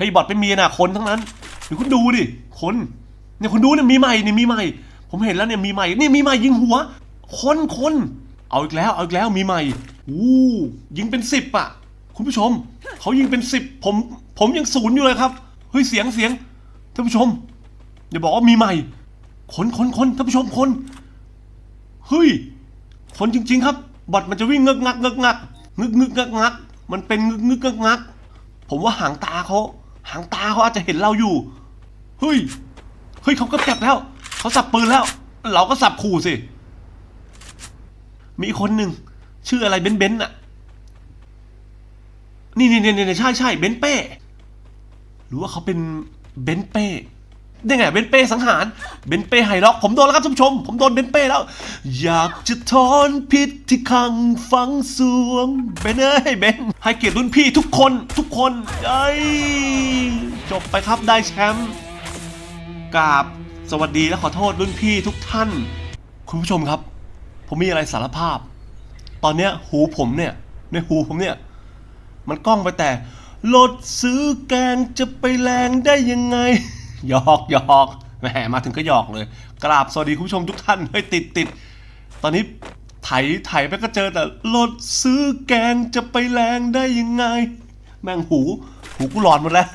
ฮ้ยบอทเป็นเมียน่ะคนทั้งนั้นเดี๋ยวคุณดูดิคนเนี่ยคุณดูเนี่ยมีใหม่เนี่ยมีใหม่ ผมเห็นแล้วเนี่ยมีใหม่นี่มีใหม่ยิงหัว คนคนเอาอีกแล้วเอาอีกแล้วมีใหม่อู้ยิงเป็นสิบอะ คุณผู้ชมเขายิงเป็นสิบผมผมยังศูนย์อยู่เลยครับเฮ้ยเสียงเสียงท่านผู้ชมอย่าบอกว่ามีใหม่ คนคนคนท่านผู้ชมคนเฮ้ยคนจริง ๆ ครับบอทมันจะวิ่งเงึกงักเงึกงักงึกงึกงักงักมันเป็นงึกงึกงักงักผมว่าหางตาเขา หางตาเขาอาจจะเห็นเราอยู่ เฮ้ย เฮ้ยเขาก็จับแล้ว เขาสับปืนแล้ว เราก็สับขู่สิ มีคนหนึ่งชื่ออะไรเบนเบนอะนี่นี่นี่นี่ใช่ใช่เบนเป้ หรือว่าเขาเป็นเบนเป้ ได้ไงเบนเป้สังหารเบนเป้ไฮร็อก ผมโดนแล้วครับท่านผู้ชม ผมโดนเบนเป้แล้ว อยากจะทอนพิษที่ขังฝังสวงเบนเอ้ยเบนให้เกียรติรุ่นพี่ทุกคนทุกคนเอ้ยจบไปครับได้แชมป์กราบสวัสดีและขอโทษรุ่นพี่ทุกท่าน คุณผู้ชมครับ ผมมีอะไรสารภาพ ตอนเนี้ยหูผมเนี่ยในหูผมเนี่ย มันกล้องไปแต่รถซื้อแกงจะไปแรงได้ยังไง หยอกหยอกแหมมาถึงก็หยอกเลย กราบสวัสดีคุณผู้ชมทุกท่านเฮ้ยติดติดตอนนี้ไถไถไปก็เจอแต่รถซื้อแกงจะไปแรงได้ยังไง แม่งหู หูกูหลอนหมดแล้ว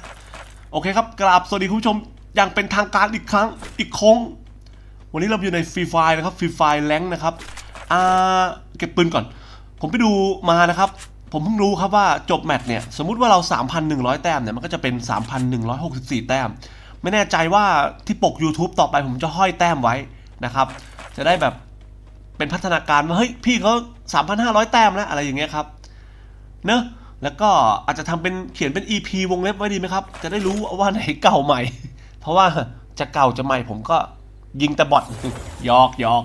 โอเคครับ กราบสวัสดีคุณผู้ชมอย่างเป็นทางการอีกครั้งอีกคง วันนี้เราอยู่ในฟรีไฟนะครับฟรีไฟแรงนะครับอ่าเก็บปืนก่อน ผมไปดูมานะครับ ผมเพิ่งรู้ครับว่าจบแมตช์เนี่ย สมมุติว่าเรา 3,100 แต้มเนี่ย มันก็จะเป็น 3,164 แต้ม ไม่แน่ใจว่าที่ปก YouTube ต่อไปผมจะห้อยแต้มไว้นะครับ จะได้แบบเป็นพัฒนาการว่าเฮ้ยพี่เขา3,500 แต้มแล้วอะไรอย่างเงี้ยครับเนอะแล้วก็อาจจะทำเป็นเขียนเป็น EP วงเล็บไว้ดีไหมครับ จะได้รู้ว่าไหนเก่าใหม่ เพราะว่าจะเก่าจะใหม่ผมก็ยิงแต่บอทยอกยอก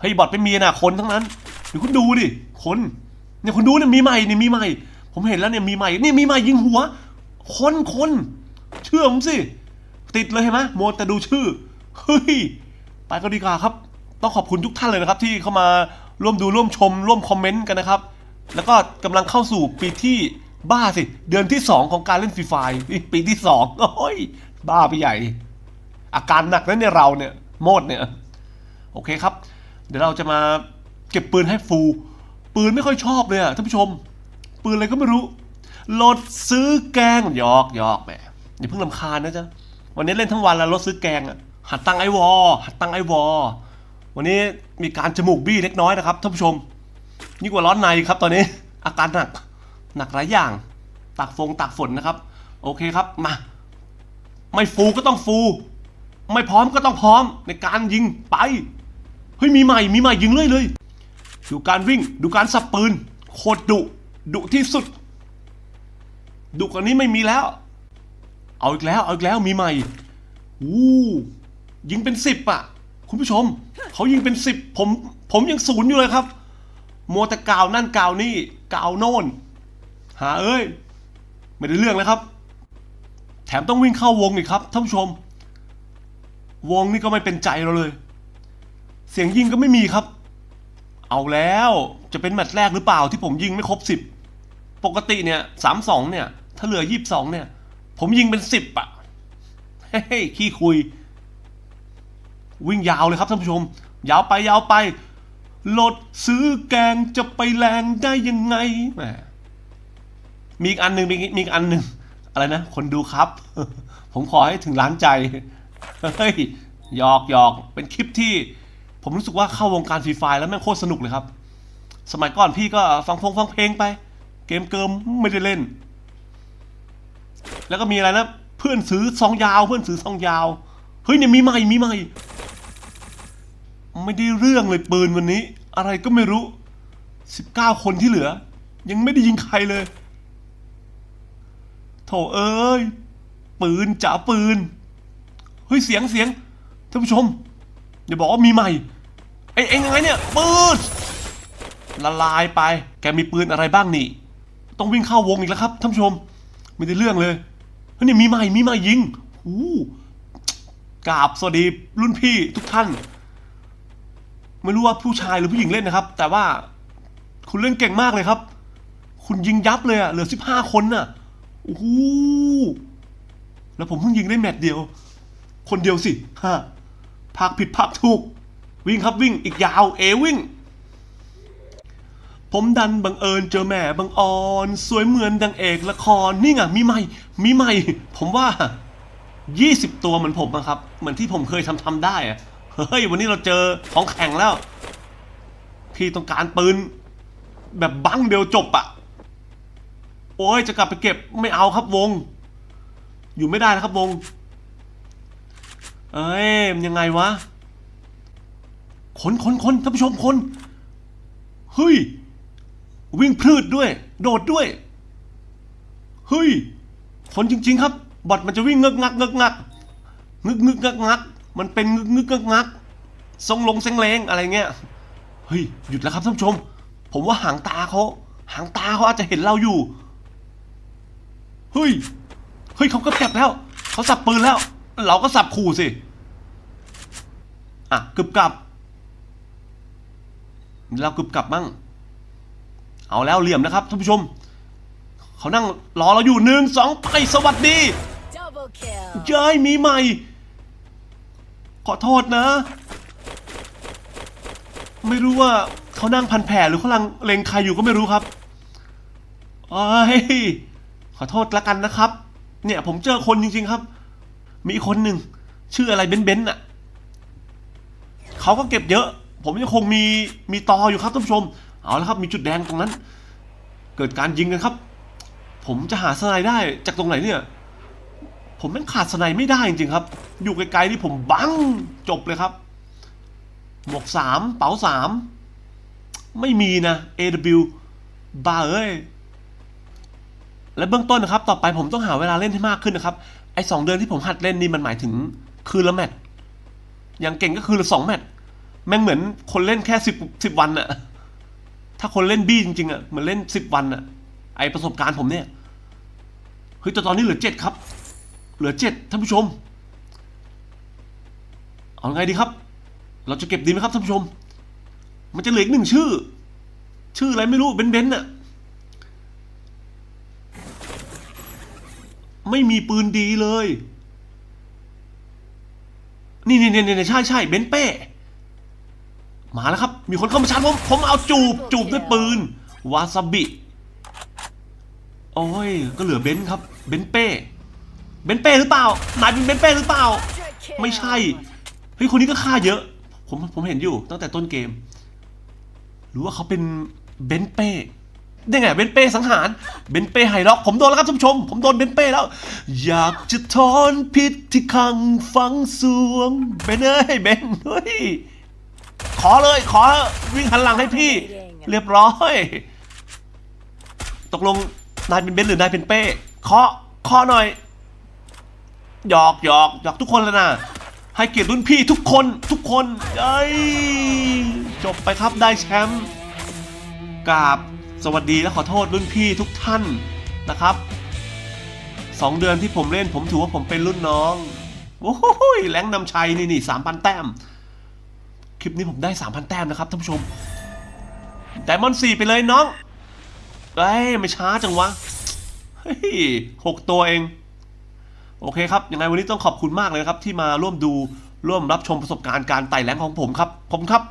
เฮ้ยบอทเป็นมีน่ะคนทั้งนั้นเดี๋ยวคุณดูดิคนเนี่ยคุณดูเนี่ยมีใหม่เนี่ยมีใหม่ ผมเห็นแล้วเนี่ยมีใหม่นี่มีใหม่ยิงหัว คนคนเชื่อผมสิ ติดเลยเห็นไหมโมวแต่ดูชื่อ เฮ้ย ไปก็ดีกว่าครับ ต้องขอบคุณทุกท่านเลยนะครับ ที่เข้ามาร่วมดูร่วมชม ร่วมคอมเมนต์กันนะครับ แล้วก็กำลังเข้าสู่ปีที่บ้าสิ เดือนที่ 2 ของการเล่นฟรีไฟนี่ปีที่2โอ้ย บ้าไปใหญ่ อาการหนักนะเนี่ยเราเนี่ยโมดเนี่ย โอเคครับ เดี๋ยวเราจะมาเก็บปืนให้ฟู ปืนไม่ค่อยชอบเลยอะท่านผู้ชม ปืนอะไรก็ไม่รู้รถซื้อแกงหยอกหยอกแหมอย่าเพิ่งลำคาญนะจ๊ะ วันนี้เล่นทั้งวันแล้วรถซื้อแกงอะหัดตั้งไอวอหัดตั้งไอวอวันนี้มีการจมูกบี้เล็กน้อยนะครับท่านผู้ชมยิ่งกว่าร้อนในครับตอนนี้อาการหนักหนักหลายอย่างตากฟงตากฝนนะครับ โอเคครับมา ไม่ฟูก็ต้องฟู ไม่พร้อมก็ต้องพร้อมในการยิงไปเฮ้ยมีใหม่มีใหม่ยิงเรื่อยเลยดูการวิ่งดูการสับปืนโคตรดุดุที่สุดดุกว่านี้ไม่มีแล้ว เอาอีกแล้ว เอาอีกแล้วมีใหม่อู้ยิงเป็นสิบอะ คุณผู้ชม เขายิงเป็นสิบผม ผมยังศูนย์อยู่เลยครับมัวแต่กาวนั่นกาวนี่กาวโน่น หาเอ้ย ไม่ได้เรื่องแล้วครับ แถมต้องวิ่งเข้าวงอีกครับท่านผู้ชม วงนี่ก็ไม่เป็นใจเราเลย เสียงยิงก็ไม่มีครับ เอาแล้วจะเป็นแมตช์แรกหรือเปล่าที่ผมยิงไม่ครบสิบปกติเนี่ยสามสองเนี่ย ถ้าเหลือยี่สิบสองเนี่ย ผมยิงเป็นสิบอะเฮ้ยขี้คุย วิ่งยาวเลยครับท่านผู้ชม ยาวไปยาวไปรถซื้อแกงจะไปแรงได้ยังไงแหมมีอีกอันหนึ่งมีอีกมีอีกอันหนึ่งอะไรนะ คนดูครับ ผมขอให้ถึงล้านใจ เฮ้ยหยอกหยอกเป็นคลิปที่ ผมรู้สึกว่าเข้าวงการฟรีไฟแล้วแม่งโคตรสนุกเลยครับ สมัยก่อนพี่ก็ฟังพงฟังเพลงไป เกมเกิมไม่ได้เล่น แล้วก็มีอะไรนะ เพื่อนซื้อซองยาว เพื่อนซื้อซองยาว เฮ้ยเนี่ยมีใหม่ มีใหม่ ไม่ได้เรื่องเลยปืนวันนี้ อะไรก็ไม่รู้สิบเก้าคนที่เหลือ ยังไม่ได้ยิงใครเลย โถเอ้ย ปืนจ๋าปืน เฮ้ยเสียงเสียงท่านผู้ชมอย่าบอกว่ามีใหม่ไอ้เอ็งยังไงเนี่ยปืนละลายไป แกมีปืนอะไรบ้างนี่ ต้องวิ่งเข้าวงอีกแล้วครับท่านผู้ชม ไม่ได้เรื่องเลย นี่มีใหม่มีใหม่ยิงอู้กราบสวัสดีรุ่นพี่ทุกท่าน ไม่รู้ว่าผู้ชายหรือผู้หญิงเล่นนะครับ แต่ว่าคุณเล่นเก่งมากเลยครับ คุณยิงยับเลยอะเหลือสิบห้าคนน่ะโอ้โหแล้วผมเพิ่งยิงได้แมตช์เดียว คนเดียวสิฮะภาคผิดภาคถูก วิ่งครับวิ่งอีกยาว เอวิ่ง ผมดันบังเอิญเจอแม่บังออน สวยเหมือนดังเอกละครนี่ไงมีใหม่ มีใหม่ ผมว่า 20 ตัวเหมือนผมอะครับ เหมือนที่ผมเคยทำทำได้อะเฮ้ย วันนี้เราเจอของแข่งแล้ว พี่ต้องการปืน แบบบังเดียวจบอะโอ้ยจะกลับไปเก็บไม่เอาครับวง อยู่ไม่ได้นะครับวง เอ้ยยังไงวะคนคนคนท่านผู้ชมคนเฮ้ย วิ่งพืดด้วย โดดด้วย เฮ้ยคนจริง ๆ ครับ บอทมันจะวิ่งเงึกงักเงึกงักงึกงึกงักงัก มันเป็นงึกงึกงักงักทรงลงเซงเลงอะไรเงี้ย เฮ้ย หยุดแล้วครับท่านผู้ชม ผมว่าหางตาเขาหางตาเขาอาจจะเห็นเราอยู่ เฮ้ย เฮ้ยเขาก็แผลบแล้ว เขาสับปืนแล้ว เราก็สับขู่สิ อะกึบกับ เรากึบกับมั่ง เอาแล้วเหลี่ยมนะครับท่านผู้ชม เขานั่งรอเราอยู่หนึ่งสองไปสวัสดีเย้ยมีใหม่ ขอโทษนะ ไม่รู้ว่าเขานั่งพันแผลหรือเขากำลังเลงใครอยู่ก็ไม่รู้ครับเอ้ยขอโทษละกันนะครับ เนี่ยผมเจอคนจริงๆครับ มีคนหนึ่งชื่ออะไรเบนเบนน่ะเขาก็เก็บเยอะ ผมยังคงมีมีตออยู่ครับท่านผู้ชม เอาละครับมีจุดแดงตรงนั้น เกิดการยิงกันครับ ผมจะหาสไนด์ได้จากตรงไหนเนี่ย ผมแม่งขาดสไนด์ไม่ได้จริงๆครับ อยู่ไกลๆนี่ผมบังจบเลยครับหมวกสามเป๋าสามไม่มีนะ AW บ้าเอ้ยและเบื้องต้นนะครับ ต่อไปผมต้องหาเวลาเล่นให้มากขึ้นนะครับ ไอ้สองเดือนที่ผมหัดเล่นนี่มันหมายถึงคืนละแมตช์อย่างเก่งก็คือละสองแมตช์แม่งเหมือนคนเล่นแค่สิบสิบวันอะ ถ้าคนเล่นบี้จริงๆอะเหมือนเล่นสิบวันอะไอประสบการณ์ผมเนี่ยเฮ้ยแต่ตอนนี้เหลือเจ็ดครับ เหลือเจ็ดท่านผู้ชม เอาไงดีครับ เราจะเก็บดีไหมครับท่านผู้ชม มันจะเหลืออีกหนึ่งชื่อ ชื่ออะไรไม่รู้เบนเบนน่ะไม่มีปืนดีเลย นี่นี่นี่นี่ใช่ใช่เบนเป้ มาแล้วครับ มีคนเข้ามาชาร์จผม ผมเอาจูบ จูบด้วยปืน วาซาบิ โอ้ย ก็เหลือเบนซ์ครับ เบนซ์เป้ เบนซ์เป้หรือเปล่า นายเป็นเบนซ์เป้หรือเปล่า ไม่ใช่ เฮ้ย คนนี้ก็ฆ่าเยอะ ผม ผมเห็นอยู่ตั้งแต่ต้นเกม หรือว่าเขาเป็นเบนซ์เป้ได้ไงเบนซ์เป้สังหาร เบนซ์เป้ไฮล็อก ผมโดนแล้วครับท่านผู้ชม ผมโดนเบนซ์เป้แล้ว อยากจะถอนพิษที่ขังฝังสวง เบนเอ้ยเบนเฮ้ย ขอเลยขอวิ่งหันหลังให้พี่ เรียบร้อย ตกลงนายเป็นเบนหรือนายเป็นเป้เคาะเคาะหน่อยหยอกหยอกหยอกทุกคนแล้วนะให้เกียรติรุ่นพี่ทุกคนทุกคนเอ้ยจบไปครับได้แชมป์กราบสวัสดีและขอโทษรุ่นพี่ทุกท่านนะครับสองเดือนที่ผมเล่นผมถือว่าผมเป็นรุ่นน้องโอ้โหแรงนำชัยนี่นี่สามพันแต้ม คลิปนี้ผมได้สามพันแต้มนะครับท่านผู้ชมไดมอนด์สี่ไปเลยน้องเอ้ยไม่ช้าจังวะเฮ้ยหกตัวเอง โอเคครับ ยังไงวันนี้ต้องขอบคุณมากเลยครับ ที่มาร่วมดูร่วมรับชมประสบการณ์การไต่แหลงของผมครับ ผมครับ